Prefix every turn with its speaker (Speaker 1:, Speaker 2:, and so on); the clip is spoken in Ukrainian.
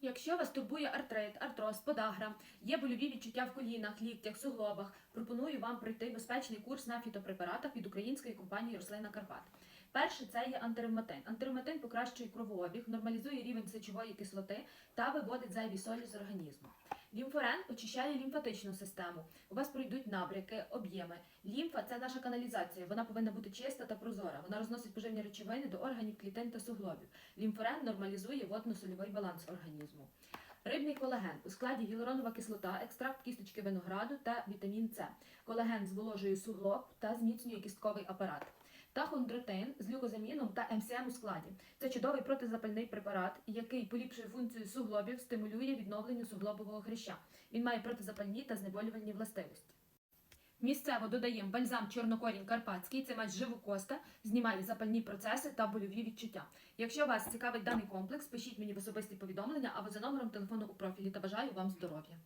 Speaker 1: Якщо вас турбує артрит, артроз, подагра, є больові відчуття в колінах, ліктях, суглобах, пропоную вам пройти безпечний курс на фітопрепаратах від української компанії Рослина Карпат. Перше це є антиревматин. Антиревматин покращує кровообіг, нормалізує рівень сечової кислоти та виводить зайві солі з організму. Лімфорен очищає лімфатичну систему. У вас пройдуть набряки, об'єми. Лімфа це наша каналізація. Вона повинна бути чиста та прозора. Вона розносить поживні речовини до органів клітин та суглобів. Лімфорен нормалізує водно-сольовий баланс організму. Рибний колаген у складі гіалуронова кислота, екстракт кісточки винограду та вітамін С. Колаген зволожує суглоб та зміцнює кістковий апарат. Тахондротин з глюкозаміном та МСМ у складі. Це чудовий протизапальний препарат, який поліпшує функцію суглобів, стимулює відновлення суглобового хряща. Він має протизапальні та знеболювальні властивості. Місцево додаємо бальзам чорнокорінь карпатський, це мать живу коста, знімає запальні процеси та больові відчуття. Якщо вас цікавить даний комплекс, пишіть мені в особисті повідомлення або за номером телефону у профілі та бажаю вам здоров'я.